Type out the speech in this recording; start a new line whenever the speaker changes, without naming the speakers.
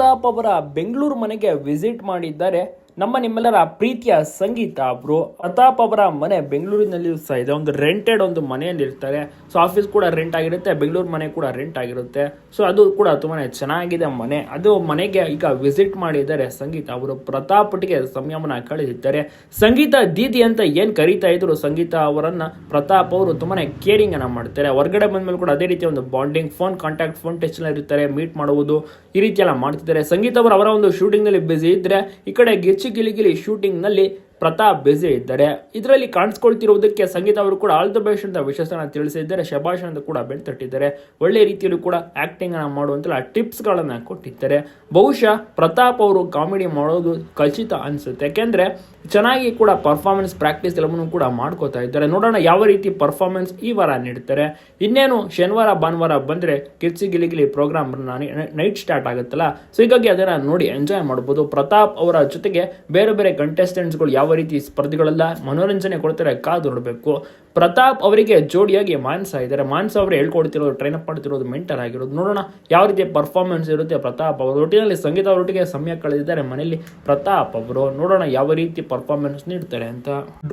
ಪ್ರತಾಪ್ ಅವರ ಬೆಂಗಳೂರು ಮನೆಗೆ ವಿಸಿಟ್ ಮಾಡಿದ್ದಾರೆ. ನಮ್ಮ ನಿಮ್ಮೆಲ್ಲರ ಪ್ರೀತಿಯ ಸಂಗೀತ ಅವರು ಪ್ರತಾಪ್ ಅವರ ಮನೆ ಬೆಂಗಳೂರಿನಲ್ಲಿ ಸಹ ಇದೆ. ಒಂದು ರೆಂಟೆಡ್ ಒಂದು ಮನೆಯಲ್ಲಿ ಇರ್ತಾರೆ. ಸೊ ಆಫೀಸ್ ಕೂಡ ರೆಂಟ್ ಆಗಿರುತ್ತೆ. ಬೆಂಗಳೂರು ಮನೆ ಕೂಡ ರೆಂಟ್ ಆಗಿರುತ್ತೆ. ಸೊ ಅದು ಕೂಡ ತುಂಬಾ ಚೆನ್ನಾಗಿದೆ ಮನೆ. ಅದು ಮನೆಗೆ ಈಗ ವಿಸಿಟ್ ಮಾಡಿದ್ದಾರೆ ಸಂಗೀತ ಅವರು. ಪ್ರತಾಪ್ ಸಂಯಮನ ಕಳೆದಿದ್ದಾರೆ. ಸಂಗೀತ ದೀದಿ ಅಂತ ಏನ್ ಕರೀತಾ ಇದ್ರು ಸಂಗೀತ ಅವರನ್ನ ಪ್ರತಾಪ್ ಅವರು ತುಂಬಾನೇ ಕೇರಿಂಗ್ ಅನ್ನ ಮಾಡ್ತಾರೆ. ಹೊರಗಡೆ ಬಂದ್ಮೇಲೆ ಕೂಡ ಅದೇ ರೀತಿ ಒಂದು bonding phone contact phone touch ಇರ್ತಾರೆ ಮೀಟ್ ಮಾಡುವುದು ಈ ರೀತಿ ಎಲ್ಲ ಮಾಡ್ತಿದ್ದಾರೆ. ಸಂಗೀತ ಅವರು ಅವರ ಒಂದು ಶೂಟಿಂಗ್ನಲ್ಲಿ ಬ್ಯುಸಿ ಇದ್ರೆ ಈ ಕಡೆ ಗಿಚ್ಚಿ ಗಿಲಿ ಶೂಟಿಂಗ್ನಲ್ಲಿ ಶೂಟಿಂಗ್ನಲ್ಲಿ ಪ್ರತಾಪ್ ಬ್ಯುಸಿ ಇದ್ದಾರೆ. ಇದರಲ್ಲಿ ಕಾಣಿಸ್ಕೊಳ್ತಿರುವುದಕ್ಕೆ ಸಂಗೀತ ಅವರು ಕೂಡ ಆಲ್ ದ ಬೆಸ್ಟ್ ಅಂತ ವಿಶೇಷನ ತಿಳಿಸಿದ್ದಾರೆ. ಶಬಾಷ್ ಅಂತ ಕೂಡ ಬೆಳೆ ತಟ್ಟಿದ್ದಾರೆ. ಒಳ್ಳೆ ರೀತಿಯಲ್ಲೂ ಕೂಡ ಆಕ್ಟಿಂಗ್ ಅನ್ನ ಮಾಡುವಂತೆಲ್ಲ ಟಿಪ್ಸ್ ಗಳನ್ನ ಕೊಟ್ಟಿದ್ದಾರೆ. ಬಹುಶಃ ಪ್ರತಾಪ್ ಅವರು ಕಾಮಿಡಿ ಮಾಡೋದು ಖಚಿತ ಅನ್ಸುತ್ತೆ. ಯಾಕೆಂದ್ರೆ ಚೆನ್ನಾಗಿ ಕೂಡ ಪರ್ಫಾರ್ಮೆನ್ಸ್ ಪ್ರಾಕ್ಟೀಸ್ ಎಲ್ಲವನ್ನೂ ಕೂಡ ಮಾಡ್ಕೋತಾ ಇದ್ದಾರೆ. ನೋಡೋಣ ಯಾವ ರೀತಿ ಪರ್ಫಾರ್ಮೆನ್ಸ್ ಈ ವಾರ ನೀಡ್ತಾರೆ. ಇನ್ನೇನು ಶನಿವಾರ, ಭಾನುವಾರ ಬಂದರೆ ಕಿರ್ಚಿ ಗಿಲಿಗಿಲಿ ಗಿಲಿ ಪ್ರೋಗ್ರಾಮ್ ನೈಟ್ ಸ್ಟಾರ್ಟ್ ಆಗುತ್ತಲ್ಲ? ಸೊ ಹೀಗಾಗಿ ಅದನ್ನು ನೋಡಿ ಎಂಜಾಯ್ ಮಾಡ್ಬೋದು. ಪ್ರತಾಪ್ ಅವರ ಜೊತೆಗೆ ಬೇರೆ ಬೇರೆ ಕಂಟೆಸ್ಟೆಂಟ್ಸ್ಗಳು ಯಾವ ರೀತಿ ಸ್ಪರ್ಧೆಗಳೆಲ್ಲ? ಮನೋರಂಜನೆ ಕೊಡ್ತಾರೆ, ಕಾದು ನೋಡಬೇಕು. ಪ್ರತಾಪ್ ಅವರಿಗೆ ಜೋಡಿಯಾಗಿ ಮಾನ್ಸ ಇದ್ದಾರೆ. ಮಾನ್ಸ ಅವರು ಹೇಳ್ಕೊಡ್ತಿರೋದು ಟ್ರೈನ್ ಅಪ್ ಮಾಡ್ತಿರೋದು ಮೆಂಟರ್ ಆಗಿರೋದು. ನೋಡೋಣ ಯಾವ ರೀತಿ ಪರ್ಫಾರ್ಮೆನ್ಸ್ ಇರುತ್ತೆ ಪ್ರತಾಪ್ ಅವರು. ಒಟ್ಟಿನಲ್ಲಿ ಸಂಗೀತ ಅವರೊಟ್ಟಿಗೆ ಸಮಯ ಕಳೆದಿದ್ದಾರೆ ಮನೆಯಲ್ಲಿ ಪ್ರತಾಪ್ ಅವರು. ನೋಡೋಣ ಯಾವ ರೀತಿ ಪರ್ಫಾರ್ಮೆನ್ಸ್ ನೀಡ್ತಾರೆ ಅಂತ.